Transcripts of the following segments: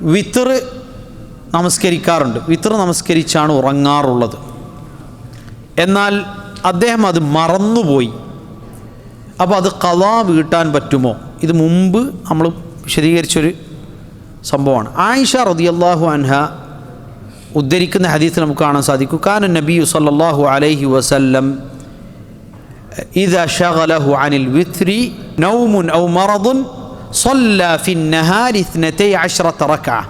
വിത്തറ് നമസ്കരിക്കാറുണ്ട്. വിത്തറ് നമസ്കരിച്ചാണ് ഉറങ്ങാറുള്ളത്. എന്നാൽ അദ്ദേഹം അത് മറന്നുപോയി. അപ്പോൾ അത് കഥാ വീട്ടാൻ പറ്റുമോ? ഇത് മുമ്പ് നമ്മൾ വിശദീകരിച്ചൊരു സംഭവമാണ്. ആയിഷ റതിയല്ലാഹു അൻഹ ഉദ്ധരിക്കുന്ന ഹദീസ് നമുക്ക് കാണാൻ സാധിക്കും. കാന നബിയു സല്ലാഹു അലൈഹി വസല്ലം ഇത് അഷഹലഹു അനിൽ വിത്രി നൗമുൻ ഔ മറദുൻ സൊല്ല ഫിന്നഹാരിസ്നത്തെ അഷ്റത്ത് നബി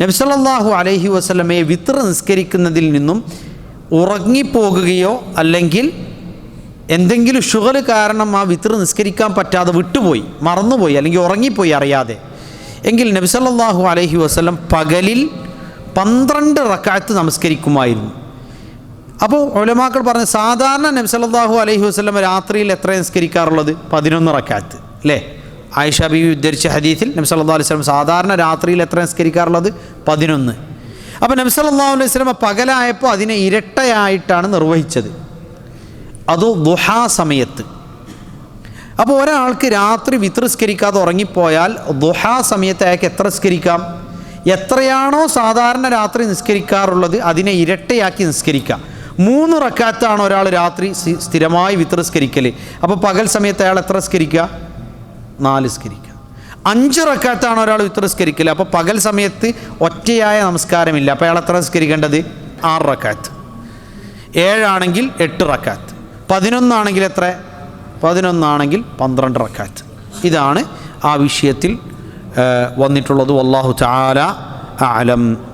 നബ്സലല്ലാഹു അലൈഹി വസ്ലമയെ വിത്ര നിസ്കരിക്കുന്നതിൽ നിന്നും ഉറങ്ങിപ്പോകുകയോ അല്ലെങ്കിൽ എന്തെങ്കിലും ഷുഗർ കാരണം ആ വിത്ര നിസ്കരിക്കാൻ പറ്റാതെ വിട്ടുപോയി മറന്നുപോയി അല്ലെങ്കിൽ ഉറങ്ങിപ്പോയി അറിയാതെ. എങ്കിൽ നബി നബ്സല്ലാഹു അലൈഹി വസ്ലം പകലിൽ പന്ത്രണ്ട് റക്കാത്ത് നമസ്കരിക്കുമായിരുന്നു. അപ്പോൾ ഒലമാക്കൾ പറഞ്ഞ സാധാരണ നബ്സല്ലാഹു അലൈഹി വസ്ലം രാത്രിയിൽ എത്ര നിസ്കരിക്കാറുള്ളത്? പതിനൊന്ന് റക്കാത്ത് അല്ലേ? ആയിഷ ബി ഉദ്ധരിച്ച ഹദീത്തിൽ നബി അല്ലാ അലൈഹി വസല്ലം സാധാരണ രാത്രിയിൽ എത്ര നിസ്കരിക്കാറുള്ളത്? പതിനൊന്ന്. അപ്പോൾ നബി അല്ലാ അലൈഹി വസല്ലം പകലായപ്പോൾ അതിനെ ഇരട്ടയായിട്ടാണ് നിർവഹിച്ചത്. അത് ദുഹാ സമയത്ത്. അപ്പോൾ ഒരാൾക്ക് രാത്രി വിത്രസ്കരിക്കാതെ ഉറങ്ങിപ്പോയാൽ ദുഹാ സമയത്ത് അയാൾക്ക് എത്ര സ്കരിക്കാം എത്രയാണോ സാധാരണ രാത്രി നിസ്കരിക്കാറുള്ളത് അതിനെ ഇരട്ടയാക്കി നിസ്കരിക്കാം. മൂന്ന് റക്കാത്താണ് ഒരാൾ രാത്രി സ്ഥിരമായി വിത്രസ്കരിക്കൽ അപ്പോൾ പകൽ സമയത്ത് അയാൾ എത്ര സ്കരിക്കുക നാല് സ്കരിക്കുക അഞ്ച് റക്കാത്താണ് ഒരാൾ വിത്രസ്കരിക്കൽ അപ്പോൾ പകൽ സമയത്ത് ഒറ്റയായ നമസ്കാരമില്ല. അപ്പോൾ അയാൾ എത്ര നിസ്കരിക്കേണ്ടത് ആറ് റക്കാത്ത്. ഏഴാണെങ്കിൽ എട്ട് റക്കാത്ത്. പതിനൊന്നാണെങ്കിൽ എത്ര? പതിനൊന്നാണെങ്കിൽ പന്ത്രണ്ട് റക്കാത്ത്. ഇതാണ് ആ വിഷയത്തിൽ വന്നിട്ടുള്ളത്. വല്ലാഹു ചാല അലം